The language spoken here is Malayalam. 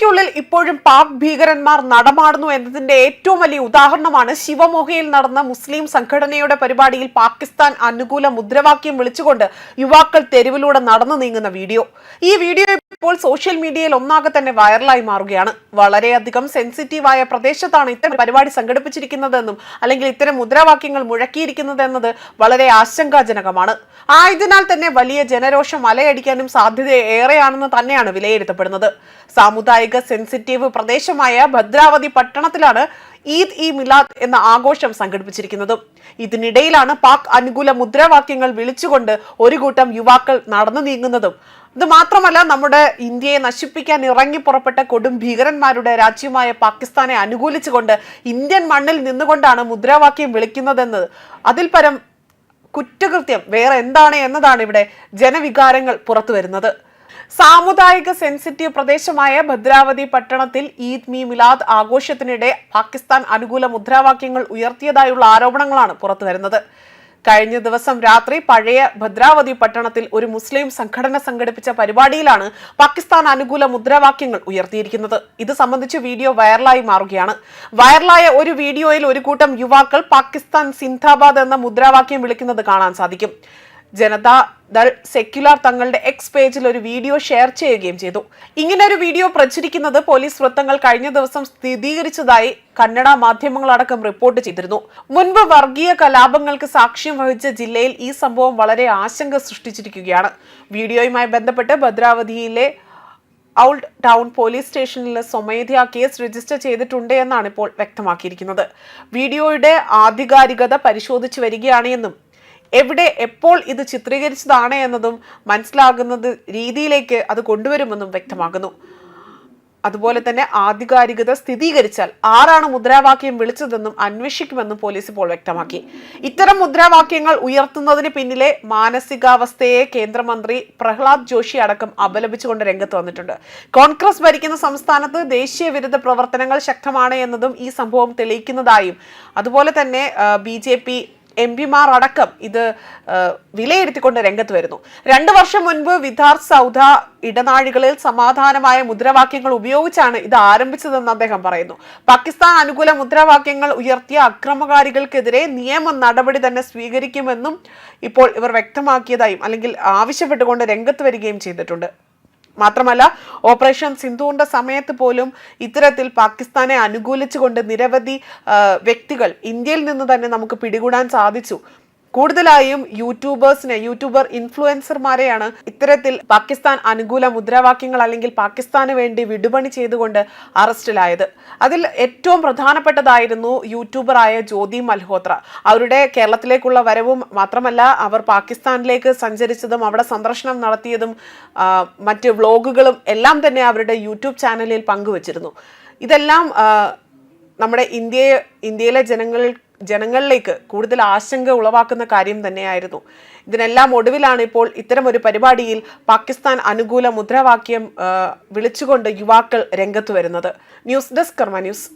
ഇന്ത്യക്കുള്ളിൽ ഇപ്പോഴും പാക് ഭീകരന്മാർ നടമാടുന്നു എന്നതിന്റെ ഏറ്റവും വലിയ ഉദാഹരണമാണ് ശിവമോഹയിൽ നടന്ന മുസ്ലിം സംഘടനയുടെ പരിപാടിയിൽ പാകിസ്ഥാൻ അനുകൂല മുദ്രാവാക്യം വിളിച്ചുകൊണ്ട് യുവാക്കൾ തെരുവിലൂടെ നടന്നു നീങ്ങുന്ന വീഡിയോ. ഈ വീഡിയോ ഇപ്പോൾ സോഷ്യൽ മീഡിയയിൽ ഒന്നാകെ തന്നെ വൈറലായി മാറുകയാണ്. വളരെയധികം സെൻസിറ്റീവായ പ്രദേശത്താണ് ഇത്തരം പരിപാടി സംഘടിപ്പിച്ചിരിക്കുന്നതെന്നും അല്ലെങ്കിൽ ഇത്തരം മുദ്രാവാക്യങ്ങൾ മുഴക്കിയിരിക്കുന്നത് എന്നത് വളരെ ആശങ്കാജനകമാണ്. ആയതിനാൽ തന്നെ വലിയ ജനരോഷം അലയടിക്കാനും സാധ്യത ഏറെയാണെന്ന് തന്നെയാണ് വിലയിരുത്തപ്പെടുന്നത്. സാമുദായിക സെൻസിറ്റീവ് പ്രദേശമായ ഭദ്രാവതി പട്ടണത്തിലാണ് ഈദ് ഇ മിലാദ് എന്ന ആഘോഷം സംഘടിപ്പിച്ചിരിക്കുന്നത്. ഇതിനിടയിലാണ് പാക് അനുകൂല മുദ്രാവാക്യങ്ങൾ വിളിച്ചുകൊണ്ട് ഒരു കൂട്ടം യുവാക്കൾ നടന്നു നീങ്ങുന്നതും. ഇത് മാത്രമല്ല നമ്മുടെ ഇന്ത്യയെ നശിപ്പിക്കാൻ ഇറങ്ങി പുറപ്പെട്ട കൊടും ഭീകരന്മാരുടെ രാജ്യമായ പാകിസ്ഥാനെ അനുകൂലിച്ചുകൊണ്ട് ഇന്ത്യൻ മണ്ണിൽ നിന്നുകൊണ്ടാണ് മുദ്രാവാക്യം വിളിക്കുന്നതെന്ന്. അതിൽ പരം കുറ്റകൃത്യം വേറെ എന്താണ് എന്നതാണ് ഇവിടെ ജനവികാരങ്ങൾ പുറത്തു വരുന്നത് സാമുദായിക സെൻസിറ്റീവ് പ്രദേശമായ ഭദ്രാവതി പട്ടണത്തിൽ ഈദ് മി മിലാദ് ആഘോഷത്തിനിടെ പാകിസ്ഥാൻ അനുകൂല മുദ്രാവാക്യങ്ങൾ ഉയർത്തിയതായുള്ള ആരോപണങ്ങളാണ് പുറത്തു വരുന്നത്. കഴിഞ്ഞ ദിവസം രാത്രി പഴയ ഭദ്രാവതി പട്ടണത്തിൽ ഒരു മുസ്ലിം സംഘടന സംഘടിപ്പിച്ച പരിപാടിയിലാണ് പാകിസ്ഥാൻ അനുകൂല മുദ്രാവാക്യങ്ങൾ ഉയർത്തിയിരിക്കുന്നത്. ഇത് സംബന്ധിച്ച് വീഡിയോ വൈറലായി മാറുകയാണ്. വൈറലായ ഒരു വീഡിയോയിൽ ഒരു കൂട്ടം യുവാക്കൾ പാകിസ്ഥാൻ സിന്ധാബാദ് എന്ന മുദ്രാവാക്യം വിളിക്കുന്നത് കാണാൻ സാധിക്കും. ജനതാ ദൾ സെക്യുലർ തങ്ങളുടെ എക്സ് പേജിൽ ഒരു വീഡിയോ ഷെയർ ചെയ്യുകയും ചെയ്തു. ഇങ്ങനെ ഒരു വീഡിയോ പ്രചരിക്കുന്നത് പോലീസ് വൃത്തങ്ങൾ കഴിഞ്ഞ ദിവസം സ്ഥിരീകരിച്ചതായി കന്നഡ മാധ്യമങ്ങളടക്കം റിപ്പോർട്ട് ചെയ്തിരുന്നു. മുൻപ് വർഗീയ കലാപങ്ങൾക്ക് സാക്ഷ്യം വഹിച്ച ജില്ലയിൽ ഈ സംഭവം വളരെ ആശങ്ക സൃഷ്ടിച്ചിരിക്കുകയാണ്. വീഡിയോയുമായി ബന്ധപ്പെട്ട് ഭദ്രാവതിയിലെ ഔൾഡ് ടൗൺ പോലീസ് സ്റ്റേഷനിൽ സ്വമേധയാ കേസ് രജിസ്റ്റർ ചെയ്തിട്ടുണ്ട് എന്നാണ് ഇപ്പോൾ വ്യക്തമാക്കിയിരിക്കുന്നത്. വീഡിയോയുടെ ആധികാരികത പരിശോധിച്ചു വരികയാണ് എന്നും എവിടെ എപ്പോൾ ഇത് ചിത്രീകരിച്ചതാണ് എന്നതും മനസ്സിലാകുന്നത് രീതിയിലേക്ക് അത് കൊണ്ടുവരുമെന്നും വ്യക്തമാകുന്നു അതുപോലെ തന്നെ ആധികാരികത സ്ഥിരീകരിച്ചാൽ ആരാണ് മുദ്രാവാക്യം വിളിച്ചതെന്നും അന്വേഷിക്കുമെന്നും പോലീസ് ഇപ്പോൾ വ്യക്തമാക്കി. ഇത്തരം മുദ്രാവാക്യങ്ങൾ ഉയർത്തുന്നതിന് പിന്നിലെ മാനസികാവസ്ഥയെ കേന്ദ്രമന്ത്രി പ്രഹ്ലാദ് ജോഷി അടക്കം അപലപിച്ചുകൊണ്ട് രംഗത്ത് വന്നിട്ടുണ്ട്. കോൺഗ്രസ് ഭരിക്കുന്ന സംസ്ഥാനത്ത് ദേശീയ വിരുദ്ധ പ്രവർത്തനങ്ങൾ ശക്തമാണ് എന്നതും ഈ സംഭവം തെളിയിക്കുന്നതായും അതുപോലെ തന്നെ ബി എം പിമാർ അടക്കം ഇത് വിലയിരുത്തിക്കൊണ്ട് രംഗത്ത് വരുന്നു. രണ്ടു വർഷം മുൻപ് വിധാർ സൗധ ഇടനാഴികളിൽ സമാധാനമായ മുദ്രാവാക്യങ്ങൾ ഉപയോഗിച്ചാണ് ഇത് ആരംഭിച്ചതെന്ന് അദ്ദേഹം പറയുന്നു. പാകിസ്ഥാൻ അനുകൂല മുദ്രാവാക്യങ്ങൾ ഉയർത്തിയ അക്രമകാരികൾക്കെതിരെ നിയമ നടപടി തന്നെ സ്വീകരിക്കുമെന്നും ഇപ്പോൾ ഇവർ വ്യക്തമാക്കിയതായും അല്ലെങ്കിൽ ആവശ്യപ്പെട്ടുകൊണ്ട് രംഗത്ത് വരികയും ചെയ്തിട്ടുണ്ട്. മാത്രമല്ല ഓപ്പറേഷൻ സിന്ധുവിന്റെ സമയത്ത് പോലും ഇത്തരത്തിൽ പാകിസ്ഥാനെ അനുകൂലിച്ചുകൊണ്ട് നിരവധി വ്യക്തികൾ ഇന്ത്യയിൽ നിന്ന് തന്നെ നമുക്ക് പിടികൂടാൻ സാധിച്ചു. കൂടുതലായും യൂട്യൂബേഴ്സിനെ യൂട്യൂബർ ഇൻഫ്ലുവൻസർമാരെയാണ് ഇത്തരത്തിൽ പാകിസ്ഥാൻ അനുകൂല മുദ്രാവാക്യങ്ങൾ അല്ലെങ്കിൽ പാകിസ്ഥാന് വേണ്ടി വിടുപണി ചെയ്തുകൊണ്ട് അറസ്റ്റിലായത്. അതിൽ ഏറ്റവും പ്രധാനപ്പെട്ടതായിരുന്നു യൂട്യൂബറായ ജ്യോതി മൽഹോത്ര. അവരുടെ കേരളത്തിലേക്കുള്ള വരവും മാത്രമല്ല അവർ പാകിസ്ഥാനിലേക്ക് സഞ്ചരിച്ചതും അവിടെ സന്ദർശനം നടത്തിയതും മറ്റ് വ്ളോഗുകളും എല്ലാം തന്നെ അവരുടെ യൂട്യൂബ് ചാനലിൽ പങ്കുവച്ചിരുന്നു. ഇതെല്ലാം നമ്മുടെ ഇന്ത്യയെ ഇന്ത്യയിലെ ജനങ്ങൾ ജനങ്ങളിലേക്ക് കൂടുതൽ ആശങ്ക ഉളവാക്കുന്ന കാര്യം തന്നെയായിരുന്നു. ഇതിനെല്ലാം ഒടുവിലാണ് ഇപ്പോൾ ഇത്തരം ഒരു പരിപാടിയിൽ പാകിസ്ഥാൻ അനുകൂല മുദ്രാവാക്യം വിളിച്ചുകൊണ്ട് യുവാക്കൾ രംഗത്ത് വരുന്നത്. News desk Karma news.